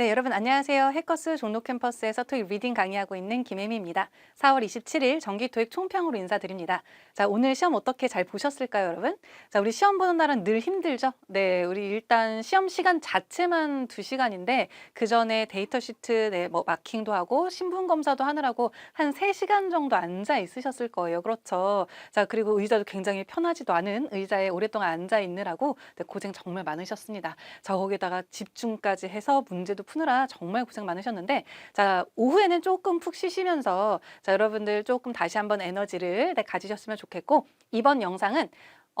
네, 여러분 안녕하세요. 해커스 종로 캠퍼스에서 토익 리딩 강의하고 있는 김혜미입니다. 4월 27일 정기 토익 총평으로 인사드립니다. 자, 오늘 시험 어떻게 잘 보셨을까요, 여러분? 자, 우리 시험 보는 날은 늘 힘들죠? 네, 우리 일단 시험 시간 자체만 2시간인데 그 전에 데이터 시트 네, 뭐 마킹도 하고 신분 검사도 하느라고 한 3시간 정도 앉아 있으셨을 거예요. 그렇죠? 자, 그리고 의자도 굉장히 편하지도 않은 의자에 오랫동안 앉아 있느라고 네, 고생 정말 많으셨습니다. 자, 거기다가 집중까지 해서 문제도 푸느라 정말 고생 많으셨는데 자, 오후에는 조금 푹 쉬시면서 자, 여러분들 조금 다시 한번 에너지를 네, 가지셨으면 좋겠고 이번 영상은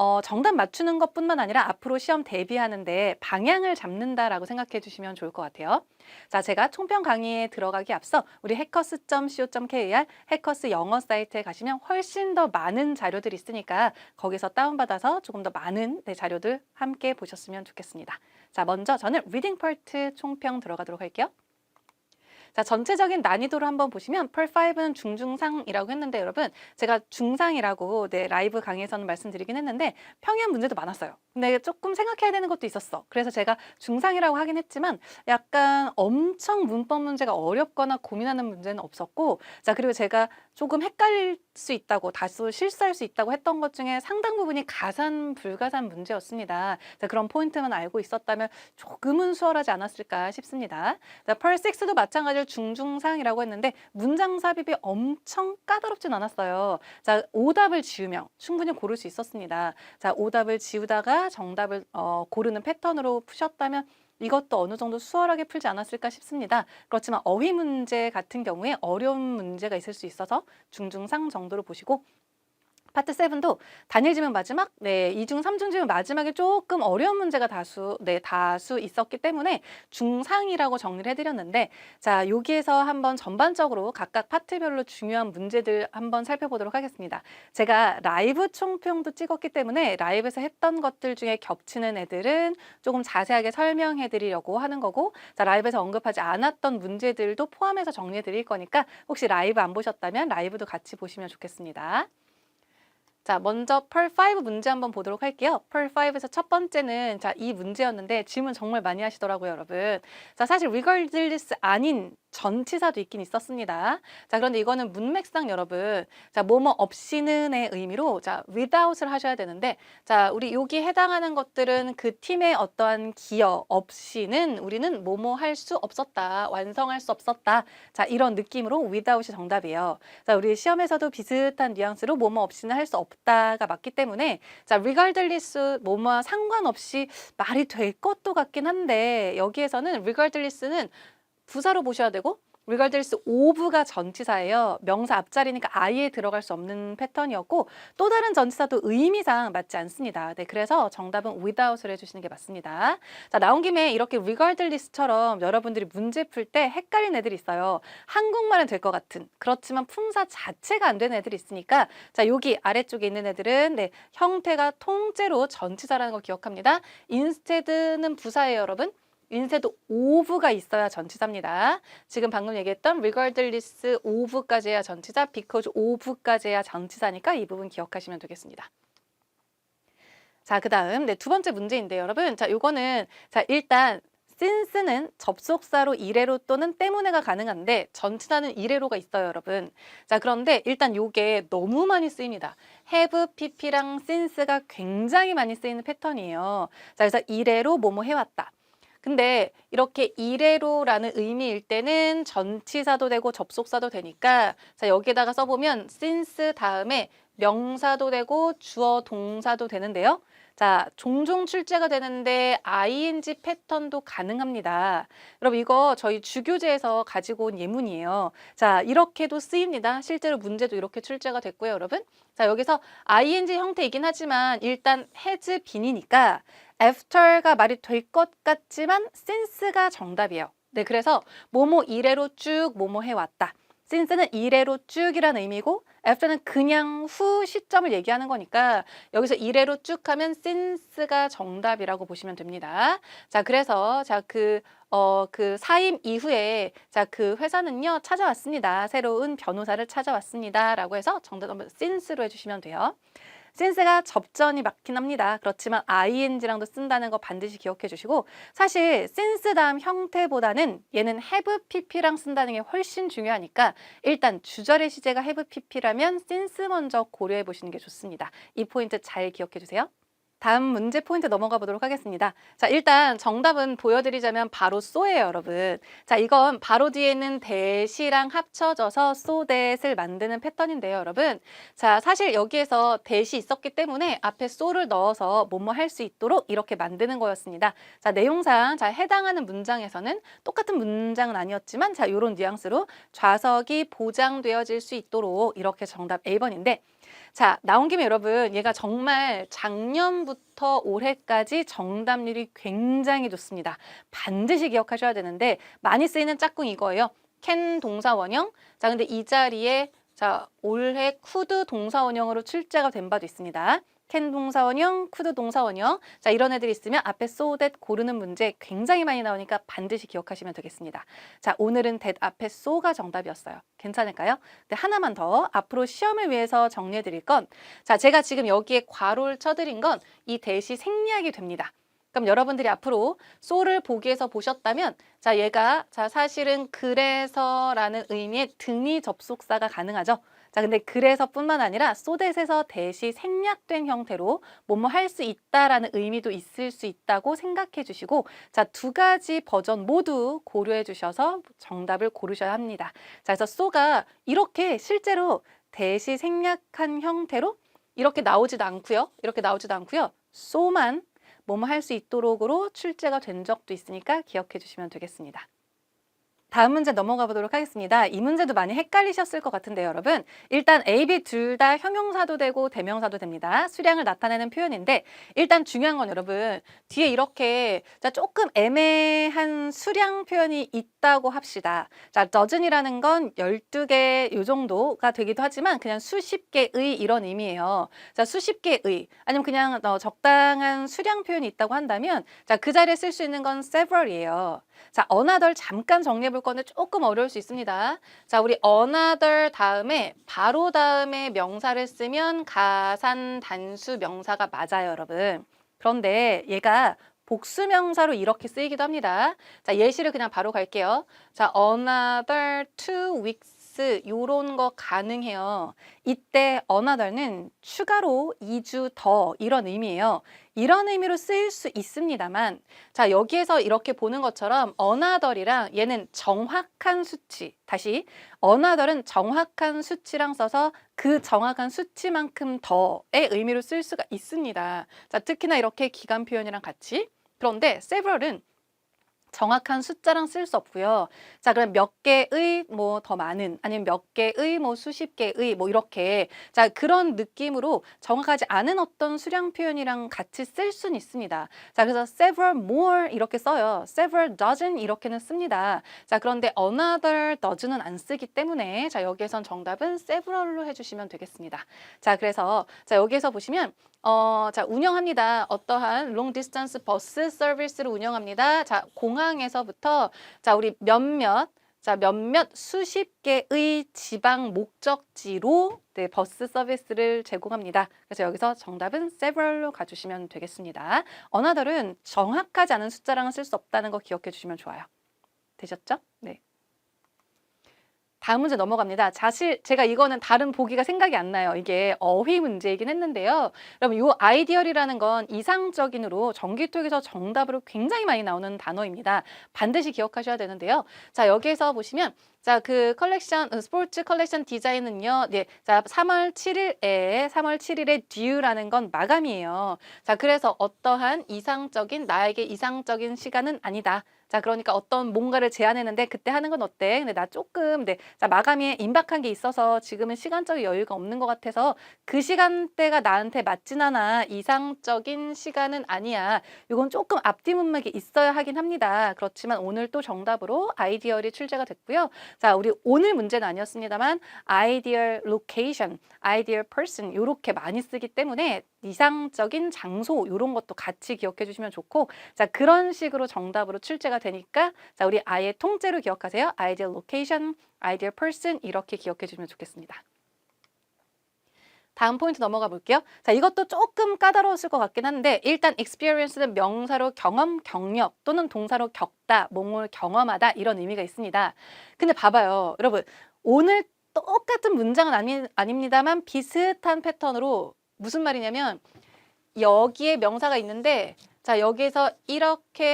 어, 정답 맞추는 것뿐만 아니라 앞으로 시험 대비하는데 방향을 잡는다라고 생각해 주시면 좋을 것 같아요. 자, 제가 총평 강의에 들어가기 앞서 우리 해커스.co.kr 해커스 영어 사이트에 가시면 훨씬 더 많은 자료들이 있으니까 거기서 다운받아서 조금 더 많은 네, 자료들 함께 보셨으면 좋겠습니다. 자, 먼저 저는 리딩 파트 총평 들어가도록 할게요. 자, 전체적인 난이도를 한번 보시면 펄5는 중중상이라고 했는데 여러분 제가 중상이라고 네, 라이브 강의에서는 말씀드리긴 했는데 평양 문제도 많았어요. 근데 조금 생각해야 되는 것도 있었어. 그래서 제가 중상이라고 하긴 했지만 약간 엄청 문법 문제가 어렵거나 고민하는 문제는 없었고 자, 그리고 제가 조금 헷갈릴 수 있다고 다수 실수할 수 있다고 했던 것 중에 상당 부분이 가산 불가산 문제였습니다. 자, 그런 포인트만 알고 있었다면 조금은 수월하지 않았을까 싶습니다. 자, 펄 6도 마찬가지로 중중상이라고 했는데 문장 삽입이 엄청 까다롭진 않았어요. 자, 오답을 지우면 충분히 고를 수 있었습니다. 자, 오답을 지우다가 정답을 어, 고르는 패턴으로 푸셨다면 이것도 어느 정도 수월하게 풀지 않았을까 싶습니다. 그렇지만 어휘 문제 같은 경우에 어려운 문제가 있을 수 있어서 중중상 정도로 보시고 파트 7도 단일 지문 마지막, 네, 이중 삼중 지문 마지막에 조금 어려운 문제가 다수, 네, 다수 있었기 때문에 중상이라고 정리를 해드렸는데, 자, 여기에서 한번 전반적으로 각각 파트별로 중요한 문제들 한번 살펴보도록 하겠습니다. 제가 라이브 총평도 찍었기 때문에 라이브에서 했던 것들 중에 겹치는 애들은 조금 자세하게 설명해 드리려고 하는 거고, 자, 라이브에서 언급하지 않았던 문제들도 포함해서 정리해 드릴 거니까 혹시 라이브 안 보셨다면 라이브도 같이 보시면 좋겠습니다. 자, 먼저 펄5 문제 한번 보도록 할게요. 펄5에서 첫 번째는 자, 이 문제였는데 질문 정말 많이 하시더라고요, 여러분. 자, 사실 regardless 아닌 전치사도 있긴 있었습니다. 자, 그런데 이거는 문맥상 여러분, 자, 뭐뭐 없이는의 의미로 자, without을 하셔야 되는데, 자, 우리 여기 해당하는 것들은 그 팀의 어떠한 기여 없이는 우리는 뭐뭐 할 수 없었다, 완성할 수 없었다. 자, 이런 느낌으로 without이 정답이에요. 자, 우리 시험에서도 비슷한 뉘앙스로 뭐뭐 없이는 할 수 없다가 맞기 때문에, 자, regardless 뭐뭐와 상관없이 말이 될 것도 같긴 한데, 여기에서는 regardless는 부사로 보셔야 되고 regardless of가 전치사예요. 명사 앞자리니까 아예 들어갈 수 없는 패턴이었고 또 다른 전치사도 의미상 맞지 않습니다. 네, 그래서 정답은 without을 해주시는 게 맞습니다. 자, 나온 김에 이렇게 regardless처럼 여러분들이 문제 풀 때 헷갈린 애들이 있어요. 한국말은 될 것 같은 그렇지만 품사 자체가 안 되는 애들이 있으니까 자, 여기 아래쪽에 있는 애들은 네, 형태가 통째로 전치사라는 걸 기억합니다. instead는 부사예요, 여러분. 인쇄도 of가 있어야 전치사입니다. 지금 방금 얘기했던 regardless of까지 해야 전치사, because of까지 해야 전치사니까 이 부분 기억하시면 되겠습니다. 자, 그 다음, 네, 두 번째 문제인데요, 여러분. 자, 요거는, 자, 일단, since는 접속사로 이래로 또는 때문에가 가능한데 전치사는 이래로가 있어요, 여러분. 자, 그런데 일단 요게 너무 많이 쓰입니다. have, pp랑 since가 굉장히 많이 쓰이는 패턴이에요. 자, 그래서 이래로 뭐뭐 해왔다. 근데 이렇게 이래로라는 의미일 때는 전치사도 되고 접속사도 되니까 자 여기에다가 써보면 since 다음에 명사도 되고 주어 동사도 되는데요. 자, 종종 출제가 되는데 ing 패턴도 가능합니다. 여러분 이거 저희 주교재에서 가지고 온 예문이에요. 자, 이렇게도 쓰입니다. 실제로 문제도 이렇게 출제가 됐고요, 여러분. 자, 여기서 ing 형태이긴 하지만 일단 has been이니까 after가 말이 될 것 같지만 since가 정답이에요. 네, 그래서 뭐뭐 이래로 쭉 뭐뭐 해왔다. Since는 이래로 쭉이라는 의미고 after는 그냥 후 시점을 얘기하는 거니까 여기서 이래로 쭉 하면 since가 정답이라고 보시면 됩니다. 자, 그래서 자, 그 어, 그 사임 이후에 자, 그 회사는요, 찾아왔습니다. 새로운 변호사를 찾아왔습니다. 라고 해서 정답 한번 since로 해주시면 돼요. Since가 접전이 맞긴 합니다. 그렇지만 ing랑도 쓴다는 거 반드시 기억해 주시고 사실 since 다음 형태보다는 얘는 have pp랑 쓴다는 게 훨씬 중요하니까 일단 주절의 시제가 have pp라면 since 먼저 고려해 보시는 게 좋습니다. 이 포인트 잘 기억해 주세요. 다음 문제 포인트 넘어가 보도록 하겠습니다. 자, 일단 정답은 보여드리자면 바로 so예요, 여러분. 자, 이건 바로 뒤에 있는 대시랑 합쳐져서 that을 만드는 패턴인데요, 여러분. 자, 사실 여기에서 대시 있었기 때문에 앞에 so를 넣어서 뭐뭐 할 수 있도록 이렇게 만드는 거였습니다. 자, 내용상 자, 해당하는 문장에서는 똑같은 문장은 아니었지만 자, 요런 뉘앙스로 좌석이 보장되어질 수 있도록 이렇게 정답 A번인데 자, 나온 김에 여러분, 얘가 정말 작년부터 올해까지 정답률이 굉장히 좋습니다. 반드시 기억하셔야 되는데, 많이 쓰이는 짝꿍 이거예요. 캔 동사 원형. 자, 근데 이 자리에 자, 올해 쿠드 동사 원형으로 출제가 된 바도 있습니다. 캔 동사 원형, 쿠드 동사 원형. 자, 이런 애들이 있으면 앞에 so that 고르는 문제 굉장히 많이 나오니까 반드시 기억하시면 되겠습니다. 자, 오늘은 that 앞에 so가 정답이었어요. 괜찮을까요? 근데 하나만 더 앞으로 시험을 위해서 정리해 드릴 건 자, 제가 지금 여기에 괄호를 쳐드린 건 이 대시 생략이 됩니다. 그럼 여러분들이 앞으로 so를 보기에서 보셨다면 자, 얘가 자, 사실은 그래서라는 의미의 등위 접속사가 가능하죠. 자, 근데 그래서뿐만 아니라 소댓에서 대시 생략된 형태로 뭐뭐 할 수 있다라는 의미도 있을 수 있다고 생각해 주시고 자, 두 가지 버전 모두 고려해 주셔서 정답을 고르셔야 합니다. 자, 그래서 소가 이렇게 실제로 대시 생략한 형태로 이렇게 나오지도 않고요. 이렇게 나오지도 않고요. 소만 뭐뭐 할 수 있도록으로 출제가 된 적도 있으니까 기억해 주시면 되겠습니다. 다음 문제 넘어가 보도록 하겠습니다. 이 문제도 많이 헷갈리셨을 것 같은데요, 여러분. 일단 A, B 둘 다 형용사도 되고 대명사도 됩니다. 수량을 나타내는 표현인데 일단 중요한 건 여러분 뒤에 이렇게 자 조금 애매한 수량 표현이 있다고 합시다. 자, dozen이라는 건 12개 요 정도가 되기도 하지만 그냥 수십 개의 이런 의미예요. 자, 수십 개의 아니면 그냥 어, 적당한 수량 표현이 있다고 한다면 자, 그 자리에 쓸 수 있는 건 several이에요. 자, another 잠깐 정리해 볼 건데 조금 어려울 수 있습니다. 자, 우리 another 다음에 바로 다음에 명사를 쓰면 가산 단수 명사가 맞아요, 여러분. 그런데 얘가 복수 명사로 이렇게 쓰이기도 합니다. 자, 예시를 그냥 바로 갈게요. 자, another two weeks 요런 거 가능해요. 이때 another는 추가로 2주 더 이런 의미예요. 이런 의미로 쓰일 수 있습니다만 자 여기에서 이렇게 보는 것처럼 another이랑 얘는 정확한 수치 다시 another은 정확한 수치랑 써서 그 정확한 수치만큼 더의 의미로 쓸 수가 있습니다. 자 특히나 이렇게 기간 표현이랑 같이 그런데 several은 정확한 숫자랑 쓸 수 없고요. 자, 그럼 몇 개의 뭐 더 많은 아니면 몇 개의 뭐 수십 개의 뭐 이렇게 자, 그런 느낌으로 정확하지 않은 어떤 수량 표현이랑 같이 쓸 수는 있습니다. 자, 그래서 several more 이렇게 써요. several dozen 이렇게는 씁니다. 자, 그런데 another dozen은 안 쓰기 때문에 자, 여기에선 정답은 several로 해 주시면 되겠습니다. 자, 그래서 자, 여기에서 보시면 어, 자, 운영합니다. 어떠한 롱 디스턴스 버스 서비스를 운영합니다. 자, 공항 에서부터 자, 우리 몇몇 자, 몇몇 수십 개의 지방 목적지로 네, 버스 서비스를 제공합니다. 그래서 여기서 정답은 several로 가주시면 되겠습니다. another은 정확하지 않은 숫자랑은 쓸 수 없다는 거 기억해 주시면 좋아요. 되셨죠? 네. 다음 문제 넘어갑니다. 사실 제가 이거는 다른 보기가 생각이 안 나요. 이게 어휘 문제이긴 했는데요. 여러분 이 아이디얼이라는 건 이상적인으로 전기톡에서 정답으로 굉장히 많이 나오는 단어입니다. 반드시 기억하셔야 되는데요. 자 여기에서 보시면 자, 그 컬렉션, 어, 스포츠 컬렉션 디자인은요, 네, 자, 3월 7일에, 3월 7일에 due라는 건 마감이에요. 자, 그래서 어떠한 이상적인, 나에게 이상적인 시간은 아니다. 자, 그러니까 어떤 뭔가를 제안했는데 그때 하는 건 어때? 근데 나 조금, 네, 자, 마감에 임박한 게 있어서 지금은 시간적인 여유가 없는 것 같아서 그 시간대가 나한테 맞진 않아. 이상적인 시간은 아니야. 이건 조금 앞뒤 문맥이 있어야 하긴 합니다. 그렇지만 오늘 또 정답으로 아이디얼이 출제가 됐고요. 자, 우리 오늘 문제는 아니었습니다만 ideal location, ideal person 요렇게 많이 쓰기 때문에 이상적인 장소 요런 것도 같이 기억해 주시면 좋고 자, 그런 식으로 정답으로 출제가 되니까 자, 우리 아예 통째로 기억하세요. ideal location, ideal person 이렇게 기억해 주시면 좋겠습니다. 다음 포인트 넘어가 볼게요. 자, 이것도 조금 까다로웠을 것 같긴 한데 일단 experience는 명사로 경험, 경력 또는 동사로 겪다, 뭔을 경험하다 이런 의미가 있습니다. 근데 봐봐요. 여러분, 오늘 똑같은 문장은 아니, 아닙니다만 비슷한 패턴으로 무슨 말이냐면 여기에 명사가 있는데 자, 여기에서 이렇게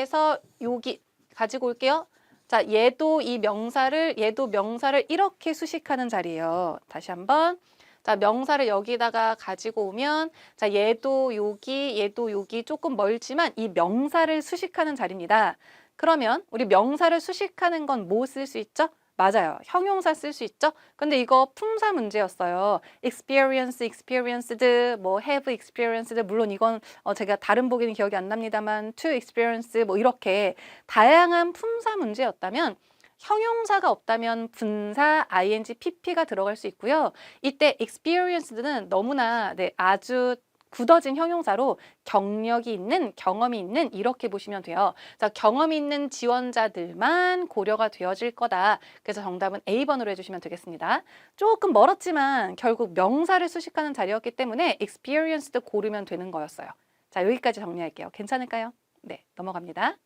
해서 여기 가지고 올게요. 자, 얘도 이 명사를 얘도 명사를 이렇게 수식하는 자리예요. 다시 한번. 자, 명사를 여기다가 가지고 오면 자, 얘도 여기, 얘도 여기 조금 멀지만 이 명사를 수식하는 자리입니다. 그러면 우리 명사를 수식하는 건 뭐 쓸 수 있죠? 맞아요. 형용사 쓸 수 있죠? 근데 이거 품사 문제였어요. experience, experienced, 뭐 have experienced, 물론 이건 어 제가 다른 보기는 기억이 안 납니다만 to experience 뭐 이렇게 다양한 품사 문제였다면 형용사가 없다면 분사, ing, pp가 들어갈 수 있고요. 이때 experienced는 너무나 네, 아주 굳어진 형용사로 경력이 있는, 경험이 있는 이렇게 보시면 돼요. 자, 경험이 있는 지원자들만 고려가 되어질 거다. 그래서 정답은 A번으로 해주시면 되겠습니다. 조금 멀었지만 결국 명사를 수식하는 자리였기 때문에 experienced 고르면 되는 거였어요. 자, 여기까지 정리할게요. 괜찮을까요? 네, 넘어갑니다.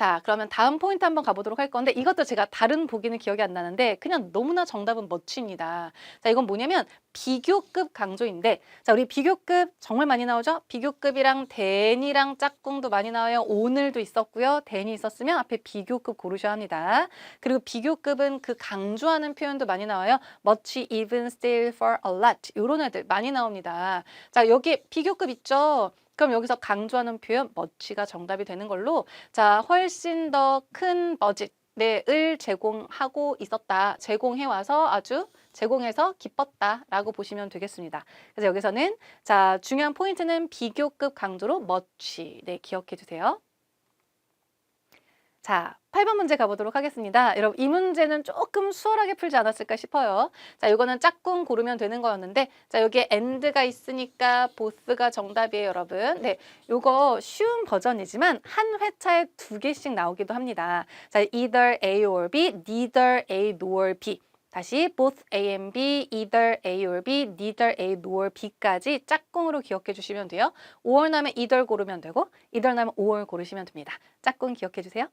자, 그러면 다음 포인트 한번 가보도록 할 건데 이것도 제가 다른 보기는 기억이 안 나는데 그냥 너무나 정답은 멋집니다. 자, 이건 뭐냐면 비교급 강조인데 자, 우리 비교급 정말 많이 나오죠? 비교급이랑 댄이랑 짝꿍도 많이 나와요. 오늘도 있었고요. 댄이 있었으면 앞에 비교급 고르셔야 합니다. 그리고 비교급은 그 강조하는 표현도 많이 나와요. much, even, still, for, a lot 이런 애들 많이 나옵니다. 자, 여기 비교급 있죠? 그럼 여기서 강조하는 표현 much가 정답이 되는 걸로 자 훨씬 더 큰 버짓을 제공하고 있었다 제공해 와서 아주 제공해서 기뻤다라고 보시면 되겠습니다. 그래서 여기서는 자 중요한 포인트는 비교급 강조로 much 네 기억해 주세요. 자, 8번 문제 가보도록 하겠습니다. 여러분, 이 문제는 조금 수월하게 풀지 않았을까 싶어요. 자, 이거는 짝꿍 고르면 되는 거였는데, 자, 여기에 and가 있으니까 both가 정답이에요, 여러분. 네, 요거 쉬운 버전이지만 한 회차에 두 개씩 나오기도 합니다. 자, either A or B, neither A nor B. 다시 both A and B, either A or B, neither A nor B까지 짝꿍으로 기억해 주시면 돼요. or 나면 either 고르면 되고, either 나면 or 고르시면 됩니다. 짝꿍 기억해 주세요.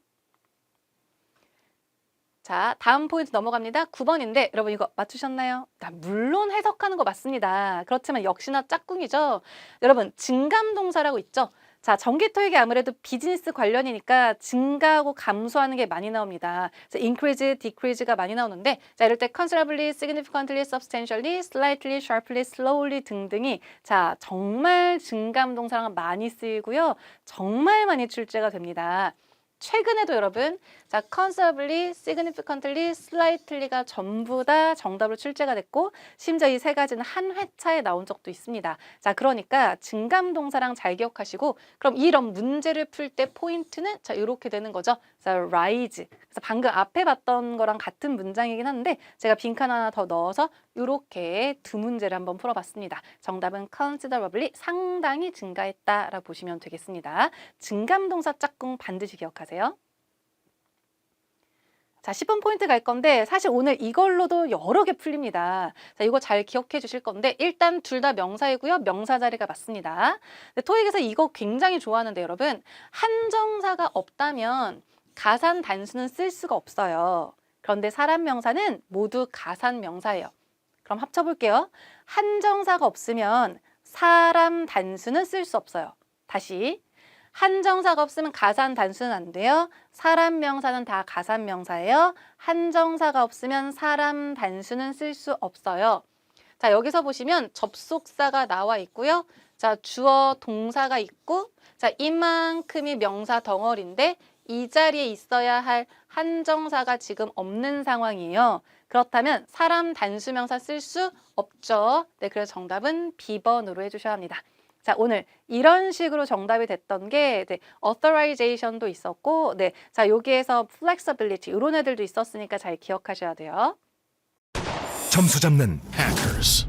자, 다음 포인트 넘어갑니다. 9번인데 여러분 이거 맞추셨나요? 아, 물론 해석하는 거 맞습니다. 그렇지만 역시나 짝꿍이죠. 여러분 증감 동사라고 있죠. 자, 정기 토익이 아무래도 비즈니스 관련이니까 증가하고 감소하는 게 많이 나옵니다. 그래서 increase, decrease가 많이 나오는데 자, 이럴 때 considerably, significantly, substantially, slightly, sharply, slowly 등등이 자, 정말 증감 동사랑 많이 쓰이고요. 정말 많이 출제가 됩니다. 최근에도 여러분, 자, considerably, significantly, slightly가 전부 다 정답으로 출제가 됐고, 심지어 이 세 가지는 한 회차에 나온 적도 있습니다. 자, 그러니까 증감 동사랑 잘 기억하시고, 그럼 이런 문제를 풀 때 포인트는 자, 이렇게 되는 거죠. 자, rise. 그래서 방금 앞에 봤던 거랑 같은 문장이긴 한데, 제가 빈칸 하나 더 넣어서 이렇게 두 문제를 한번 풀어봤습니다. 정답은 considerably 상당히 증가했다라고 보시면 되겠습니다. 증감 동사 짝꿍 반드시 기억하세요. 자, 10번 포인트 갈 건데 사실 오늘 이걸로도 여러 개 풀립니다. 자, 이거 잘 기억해 주실 건데 일단 둘 다 명사이고요. 명사 자리가 맞습니다. 토익에서 이거 굉장히 좋아하는데 여러분 한정사가 없다면 가산 단수는 쓸 수가 없어요. 그런데 사람 명사는 모두 가산 명사예요. 그럼 합쳐 볼게요. 한정사가 없으면 사람 단수는 쓸 수 없어요. 다시 한정사가 없으면 가산 단수는 안 돼요. 사람 명사는 다 가산 명사예요. 한정사가 없으면 사람 단수는 쓸 수 없어요. 자, 여기서 보시면 접속사가 나와 있고요. 자, 주어 동사가 있고 자, 이만큼이 명사 덩어리인데 이 자리에 있어야 할 한정사가 지금 없는 상황이에요. 그렇다면 사람 단수명사 쓸 수 없죠. 네, 그래서 정답은 B번으로 해주셔야 합니다. 자, 오늘 이런 식으로 정답이 됐던 게 네, authorization도 있었고, 네, 자 여기에서 flexibility 이런 애들도 있었으니까 잘 기억하셔야 돼요. 점수 잡는 hackers.